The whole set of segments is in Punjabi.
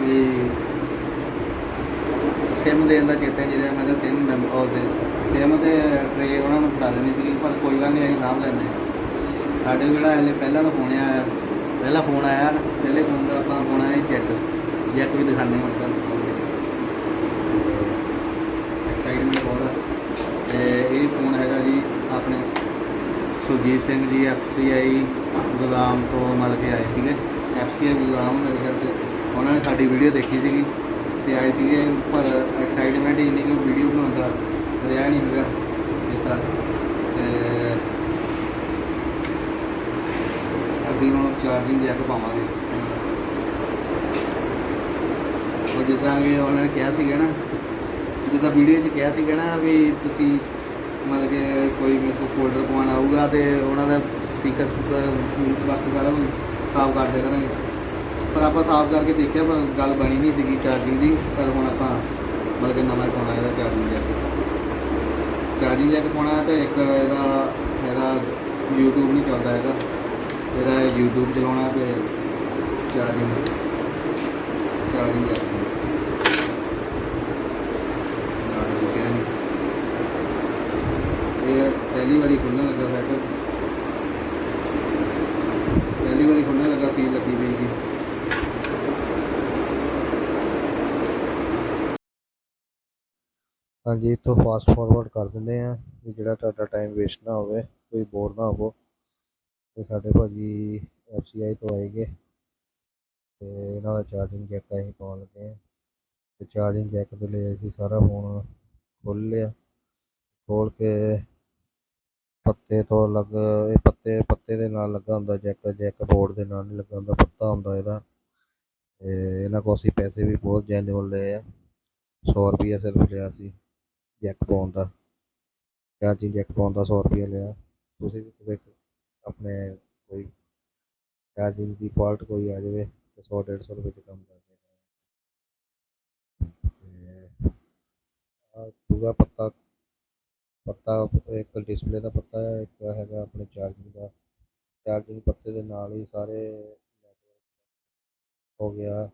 ਵੀ ਸਿਮ ਦੇਣ ਦਾ ਚੇਤਾ ਜਿਹੜਾ ਮੈਂ ਕਿਹਾ ਸਿਮ ਮੈਮ ਉਹਦੇ ਸਿਮ ਤੇ ਟਰੇ ਉਹਨਾਂ ਨੂੰ ਫੜਾ ਦੇਣੀ ਸੀ ਪਰ ਕੋਈ ਗੱਲ ਨਹੀਂ ਅਸੀਂ ਸਾਂਭ ਲੈਂਦੇ ਹਾਂ। ਸਾਡੇ ਕੋਲ ਜਿਹੜਾ ਹਲੇ ਪਹਿਲਾਂ ਤਾਂ ਫੋਨ ਆਇਆ, ਪਹਿਲਾ ਫੋਨ ਆਇਆ ਨਾ, ਪਹਿਲੇ ਫੋਨ ਦਾ ਆਪਾਂ ਫੋਨ ਆਇਆ ਚੈੱਕ ਜੈਕ ਵੀ ਦਿਖਾਣੇ ਮਤਲਬ ਐਕਸਾਈਟਮੈਂਟ ਬਹੁਤ ਆ। ਤੇ ਇਹ ਫੋਨ ਹੈਗਾ ਜੀ ਆਪਣੇ ਸੁਰਜੀਤ ਸਿੰਘ ਜੀ ਐਫਸੀਆਈ ਗੁਦਾਮ ਤੋਂ ਮਿਲ ਕੇ ਆਏ ਸੀਗੇ। ਐਫਸੀਆਈ ਗੁਦਾਮ ਮੇਰੇ ਖਿਆਲ 'ਤੇ ਉਹਨਾਂ ਨੇ ਸਾਡੀ ਵੀਡੀਓ ਦੇਖੀ ਸੀਗੀ ਤੇ ਆਏ ਸੀਗੇ, ਪਰ ਐਕਸਾਈਟਮੈਂਟ ਹੀ ਨਹੀਂ ਕਿ ਵੀਡੀਓ ਬਣਾਉਣ ਦਾ ਰਿਹਾ ਨਹੀਂ ਹੈਗਾ ਦਿੱਤਾ ਤੇ ਅਸੀਂ ਹੁਣ ਚਾਰਜਿੰਗ ਜੈਕ ਪਾਵਾਂਗੇ। ਉਹ ਜਿੱਦਾਂ ਕਿ ਉਹਨਾਂ ਨੇ ਕਿਹਾ ਸੀਗਾ ਨਾ, ਜਿੱਦਾਂ ਵੀਡੀਓ 'ਚ ਕਿਹਾ ਸੀਗਾ ਨਾ ਵੀ ਤੁਸੀਂ ਮਤਲਬ ਕਿ ਕੋਈ ਮੇਰੇ ਕੋਲ ਫੋਲਡਰ ਪਵਾਉਣਾ ਆਊਗਾ ਤੇ ਉਹਨਾਂ ਦਾ ਸਪੀਕਰ ਸਪੀਕਰ ਬਾਕੀ ਸਾਰਾ ਕੁਝ ਸਾਫ਼ ਕਰ ਦਿਆ ਕਰਾਂਗੇ। ਪਰ ਆਪਾਂ ਸਾਫ਼ ਕਰਕੇ ਦੇਖਿਆ, ਪਰ ਗੱਲ ਬਣੀ ਨਹੀਂ ਸੀਗੀ ਚਾਰਜਿੰਗ ਦੀ, ਪਰ ਹੁਣ ਆਪਾਂ ਮਤਲਬ ਕਿ ਨਵਾਂ ਪਾਉਣਾ ਇਹਦਾ ਚਾਰਜਿੰਗ ਜੈਕ ਚਾਰਜਿੰਗ ਜੈਕ ਪਾਉਣਾ ਹੈ ਤੇ ਇੱਕ ਇਹਦਾ ਹੈਗਾ YouTube ਨਹੀਂ ਚੱਲਦਾ ਹੈਗਾ। ਇਹਦਾ YouTube ਚਲਾਉਣਾ ਤੇ ਚਾਰਜਿੰਗ ਚਾਰਜਿੰਗ ਜੈਕ ਇਹ ਪਹਿਲੀ ਵਾਰੀ ਖੁੱਲ੍ਹਣ ਲੱਗਾ ਸੈਟ। ਪਹਿਲੀ ਵਾਰੀ ਖੁੱਲ੍ਹਣ ਲੱਗਾ ਸੀਲ ਲੱਗੀ ਪਈ ਜੀ ਹਾਂਜੀ ਇੱਥੋਂ ਫਾਸਟ ਫਾਰਵਰਡ ਕਰ ਦਿੰਦੇ ਆ ਵੀ ਜਿਹੜਾ ਤੁਹਾਡਾ ਟਾਈਮ ਵੇਸਟ ਨਾ ਹੋਵੇ, ਕੋਈ ਬੋਰ ਨਾ ਹੋਵੋ। ਤੇ ਸਾਡੇ ਭਾਜੀ ਐਫਸੀਆਈ ਤੋਂ ਆਏਗੇ ਤੇ ਇਹਨਾਂ ਦਾ ਚਾਰਜਿੰਗ ਜੈਕ ਅਸੀਂ ਪਾਉਣ ਲੱਗੇ ਆ ਤੇ ਚਾਰਜਿੰਗ ਜੈਕ ਦੇ ਲਈ ਅਸੀਂ ਸਾਰਾ ਫੋਨ ਖੋਲ੍ਹ ਲਿਆ। ਖੋਲ ਕੇ ਪੱਤੇ ਤੋਂ ਅਲੱਗ, ਇਹ ਪੱਤੇ ਪੱਤੇ ਦੇ ਨਾਲ ਲੱਗਾ ਹੁੰਦਾ ਜੈਕ ਜੈਕ ਬੋਰਡ ਦੇ ਨਾਲ ਨਹੀਂ ਲੱਗਾ ਹੁੰਦਾ, ਪੱਤਾ ਹੁੰਦਾ ਇਹਦਾ। ਤੇ ਇਹਨਾਂ ਕੋਲ ਅਸੀਂ ਪੈਸੇ ਵੀ ਬਹੁਤ ਜੈਨੂਅਲ ਲਏ ਆ। 100 ਰੁਪਏ ਸਿਰਫ ਲਿਆ ਸੀ। ਜੈਕ ਪਾਉਣ ਦਾ। ਚਾਰਜਿੰਗ ਜੈਕ ਪਾਉਣ ਦਾ 100 ਰੁਪਏ ਲਿਆ। ਤੁਸੀਂ ਵੀ ਕਿਤੇ ਆਪਣੇ ਕੋਈ ਚਾਰਜਿੰਗ ਦੀ ਫਾਲਟ ਕੋਈ ਆ ਜਾਵੇ ਤੇ 100 150 ਰੁਪਏ ਚ ਕੰਮ ਕਰ ਦੇਗਾ ਤੇ ਪੂਰਾ ਪੱਤਾ ਪੱਤਾ ਇੱਕ ਡਿਸਪਲੇ ਦਾ ਪੱਤਾ ਹੈ ਇੱਕ ਹੈਗਾ ਆਪਣੇ ਚਾਰਜਿੰਗ ਦਾ। ਚਾਰਜਿੰਗ ਪੱਤੇ ਦੇ ਨਾਲ ਹੀ ਸਾਰੇ ਹੋ ਗਿਆ,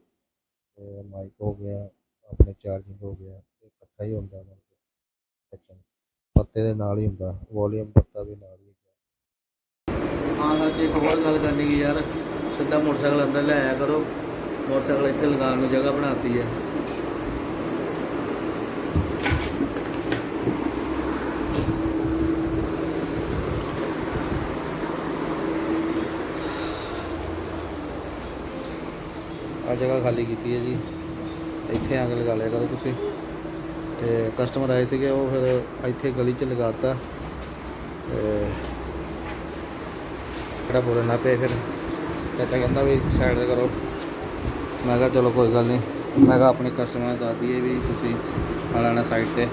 ਤੇ ਮਾਈਕ ਹੋ ਗਿਆ, ਆਪਣੇ ਚਾਰਜਿੰਗ ਹੋ ਗਿਆ, ਇਹ ਇਕੱਠਾ ਹੀ ਹੁੰਦਾ ਮਤਲਬ ਪੱਤੇ ਦੇ ਨਾਲ ਹੀ ਹੁੰਦਾ ਵੋਲੀਅਮ ਪੱਤਾ ਵੀ ਨਾਲ ਹੀ ਹੁੰਦਾ। ਹਾਂ, ਸੱਚ ਇੱਕ ਹੋਰ ਗੱਲ ਕਰਨੀ ਕੀ ਯਾਰ, ਸਿੱਧਾ ਮੋਟਰਸਾਈਕਲ ਅੰਦਰ ਲੈ ਆਇਆ ਕਰੋ, ਮੋਟਰਸਾਈਕਲ ਇੱਥੇ ਲਗਾਉਣ ਨੂੰ ਜਗ੍ਹਾ ਬਣਾਤੀ ਹੈ। ਆ ਜਗ੍ਹਾ ਖਾਲੀ ਕੀਤੀ ਹੈ ਜੀ। ਇੱਥੇ ਆ ਕੇ ਲਗਾ ਲਿਆ ਕਰੋ ਤੁਸੀਂ। ਤੇ ਕਸਟਮਰ ਆਏ ਸੀਗੇ, ਉਹ ਫਿਰ ਇੱਥੇ ਗਲੀ 'ਚ ਲਗਾਤਾ। ਤੇ ਕਿਹੜਾ ਬੋਲਣਾ ਪਏ ਫਿਰ। ਚਾਚਾ ਕਹਿੰਦਾ ਵੀ ਸਾਈਡ ਤੇ ਕਰੋ। ਮੈਂ ਕਿਹਾ ਚਲੋ ਕੋਈ ਗੱਲ ਨਹੀਂ। ਮੈਂ ਕਿਹਾ ਆਪਣੇ ਕਸਟਮਰ ਨੂੰ ਦੱਸ ਦਈਏ ਵੀ ਤੁਸੀਂ ਆਣਾ ਸਾਈਡ ਤੇ।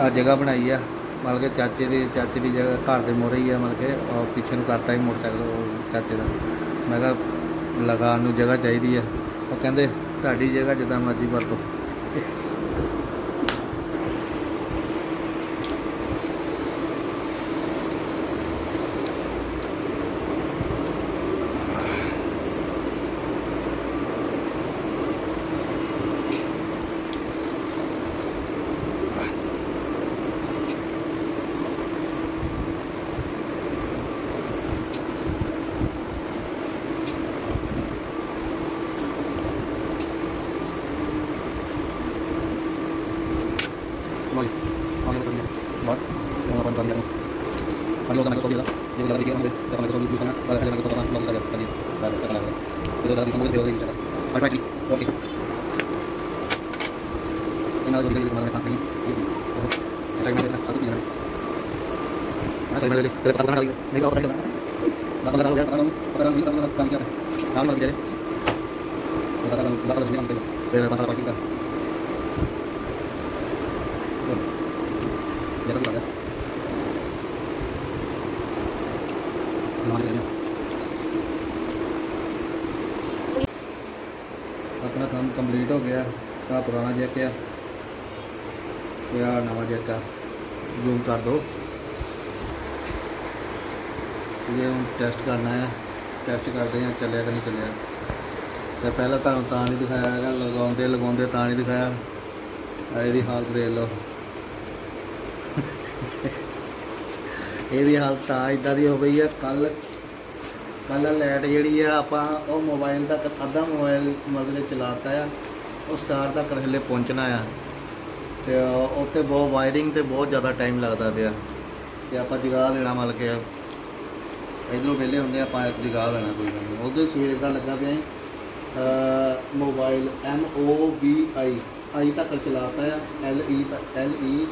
ਆ ਜਗ੍ਹਾ ਬਣਾਈ ਆ। ਮਤਲਬ ਕਿ ਚਾਚੇ ਦੀ ਚਾਚੇ ਦੀ ਜਗ੍ਹਾ, ਘਰ ਦੇ ਮੋਰੇ ਹੀ ਆ ਮਤਲਬ ਕਿ। ਉਹ ਪਿੱਛੇ ਨੂੰ ਕਰਤਾ ਹੀ ਮੋਟਰਸਾਈਕਲ ਚਾਚੇ ਦਾ। ਮੈਂ ਕਿਹਾ ਲਗਾਉਣ ਨੂੰ ਜਗ੍ਹਾ ਚਾਹੀਦੀ ਆ। ਉਹ ਕਹਿੰਦੇ, ਤੁਹਾਡੀ ਜਗ੍ਹਾ ਜਿੱਦਾਂ ਮਰਜ਼ੀ ਵਰਤੋ। लोग हमारे सऊदी ये ज़्यादा देखिए हमें जब हमारे सऊदी पूछना बड़ा हमारे सऊदी हम लोग करें करें बड़ा करें इधर ज़्यादा देखिए मुझे देखिए और बाकी ओके इन आगे देखिए हमारे काम करें ऐसा ही मेरे साथ दिन है ऐसा ही मेरे लिए पता करना नहीं का पता करना बात लगा हो गया पता नहीं पता नहीं पता काम क्या है काम लग जाए बता सकता हूँ बता सकता हूँ फिर बता सकता हूँ ਆਪਣਾ ਕੰਮ ਕੰਪਲੀਟ ਹੋ ਗਿਆ ਆ ਪੁਰਾਣਾ ਜੈਕ ਆ। ਤੇ ਆ ਨਵਾਂ ਜੈਕ ਆ। ਜ਼ੂਮ ਕਰ ਦੋ। ਇਹ ਹੁਣ ਟੈਸਟ ਕਰਨਾ ਹੈ ਟੈਸਟ ਕਰਦੇ ਆ, ਚੱਲਿਆ ਕਿ ਨਹੀਂ ਚੱਲਿਆ। ਤੇ ਪਹਿਲਾਂ ਤੁਹਾਨੂੰ ਤਾਂ ਨਹੀਂ ਦਿਖਾਇਆ ਹੈਗਾ, ਲਗਾਉਂਦੇ ਲਗਾਉਂਦੇ ਤਾਂ ਨਹੀਂ ਦਿਖਾਇਆ। ਆ ਇਹਦੀ ਹਾਲਤ ਦੇਖ ਲਓ। ਇਹਦੀ ਹਾਲਤ ਤਾਂ ਇਦਾਂ ਦੀ ਹੋ ਗਈ ਹੈ ਕੱਲ ਕੱਲ ਲਾਈਟ ਜਿਹੜੀ ਆ ਆਪਾਂ ਉਹ ਮੋਬਾਈਲ ਤੱਕ ਅੱਧਾ ਮੋਬਾਈਲ ਮਤਲਬ ਚਲਾਤਾ ਆ। ਉਹ ਸਟਾਰ ਤੱਕ ਹਲੇ ਪਹੁੰਚਣਾ ਆ। ਤੇ ਉਹ- ਉੱਤੇ ਬਹੁਤ ਵਾਇਰਿੰਗ ਤੇ ਬਹੁਤ ਜ਼ਿਆਦਾ ਟਾਈਮ ਲੱਗਦਾ ਪਿਆ। ਤੇ ਆਪਾਂ ਜਗਾ ਲੈਣਾ ਮਲ ਕੇ ਇਧਰੋਂ ਵਿਹਲੇ ਹੁੰਦੇ ਆ, ਆਪਾਂ ਜਗਾ ਲੈਣਾ ਕੋਈ ਗੱਲ ਨਹੀਂ। ਉਹਦੇ ਸਵੇਰ ਦਾ ਲੱਗਾ ਪਿਆ ਸੀ। Mobile M O B I I ਤੱਕ ਚਲਾਤਾ ਆ ਐਲ ਈ ਐਲ ਈ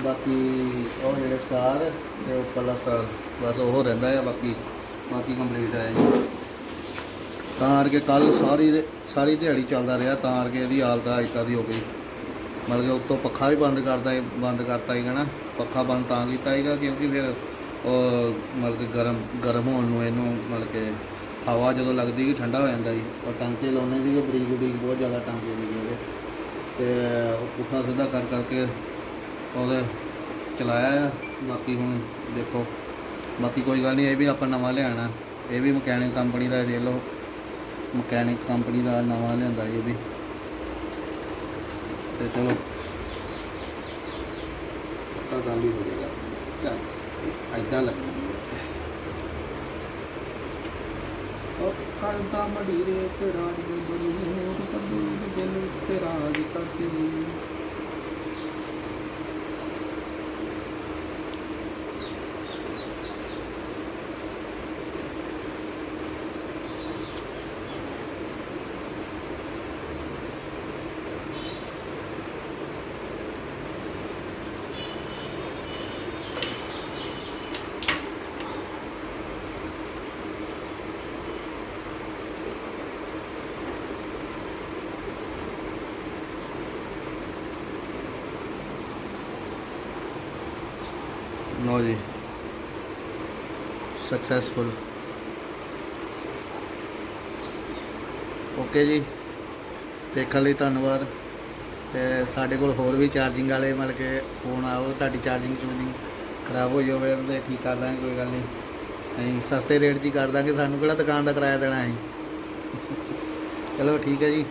ਬਾਕੀ ਉਹ ਜਿਹੜੇ ਸਟਾਰ ਤੇ ਉੱਪਰਲਾ ਸਟਾਰ ਬਸ ਉਹ ਰਹਿੰਦਾ ਆ ਬਾਕੀ ਬਾਕੀ ਕੰਪਲੀਟ ਹੈ ਜੀ। ਤਾਂ ਕਰਕੇ ਕੱਲ ਸਾਰੀ ਦੇ- ਸਾਰੀ ਦਿਹਾੜੀ ਚੱਲਦਾ ਰਿਹਾ, ਤਾਂ ਕਰਕੇ ਇਹਦੀ ਹਾਲਤ ਆ ਇੱਦਾਂ ਦੀ ਹੋ ਗਈ। ਮਤਲਬ ਕਿ ਉੱਤੋਂ ਪੱਖਾ ਵੀ ਬੰਦ ਕਰਦਾ ਹੈ ਬੰਦ ਕਰਤਾ ਸੀਗਾ ਨਾ। ਪੱਖਾ ਬੰਦ ਤਾਂ ਕੀਤਾ ਸੀਗਾ ਕਿਉਂਕਿ ਫਿਰ ਉਹ ਮਤਲਬ ਕਿ ਗਰਮ ਗਰਮ ਹੋਣ ਨੂੰ ਇਹਨੂੰ ਮਤਲਬ ਕਿ ਹਵਾ ਜਦੋਂ ਲੱਗਦੀ ਕਿ ਠੰਡਾ ਹੋ ਜਾਂਦਾ ਜੀ ਔਰ ਟਾਂਕੇ ਲਾਉਣੇ ਸੀਗੇ, ਬਰੀਕ ਬਰੀਕ ਬਹੁਤ ਜ਼ਿਆਦਾ ਟਾਂਕੇ ਸੀਗੇ ਉਹਦੇ। ਤੇ ਉਹ ਪੁੱਠਾ ਸਿੱਧਾ ਕਰ ਕਰਕੇ ਉਹਦੇ ਚਲਾਇਆ ਆ। ਬਾਕੀ ਹੁਣ ਦੇਖੋ। ਬਾਕੀ ਕੋਈ ਗੱਲ ਨਹੀਂ, ਇਹ ਵੀ ਆਪਾਂ ਨਵਾਂ ਲਿਆਣਾ ਇਹ ਵੀ ਮਕੈਨਿਕ ਕੰਪਨੀ ਦਾ ਦੇਖ ਲਓ। ਮਕੈਨਿਕ ਕੰਪਨੀ ਦਾ ਨਵਾਂ ਲਿਆਂਦਾ ਇਹ ਵੀ। ਤੇ ਚਲੋ। ਤਾਂ ਕੰਮ ਵੀ ਹੋ ਜਾਏਗਾ। ਚੱਲ ਐਦਾਂ ਲੱਗਣਾ ਕਰਦਾ ਮੜੀਰੇ ਤੇ ਰਾਜ ਦੇ ਹੋਰ ਕੱਦੂ ਦਿਲ ਤੇ ਰਾਜ ਕਰਦੀ ਲਓ ਜੀ। ਸਕਸੈਸਫੁਲ ਓਕੇ ਜੀ। ਦੇਖਣ ਲਈ ਧੰਨਵਾਦ। ਤੇ ਸਾਡੇ ਕੋਲ ਹੋਰ ਵੀ ਚਾਰਜਿੰਗ ਵਾਲੇ ਮਤਲਬ ਕਿ ਫੋਨ ਆਓ, ਤੁਹਾਡੀ ਚਾਰਜਿੰਗ ਚੂਜਿੰਗ ਖਰਾਬ ਹੋਈ ਹੋਵੇ ਤੇ ਠੀਕ ਕਰ ਦਾਂਗੇ, ਕੋਈ ਗੱਲ ਨਹੀਂ। ਅਸੀਂ ਸਸਤੇ ਰੇਟ 'ਚ ਹੀ ਕਰ ਦਾਂਗੇ, ਸਾਨੂੰ ਕਿਹੜਾ ਦੁਕਾਨ ਦਾ ਕਿਰਾਇਆ ਦੇਣਾ ਹੈ ਚਲੋ ਠੀਕ ਹੈ ਜੀ।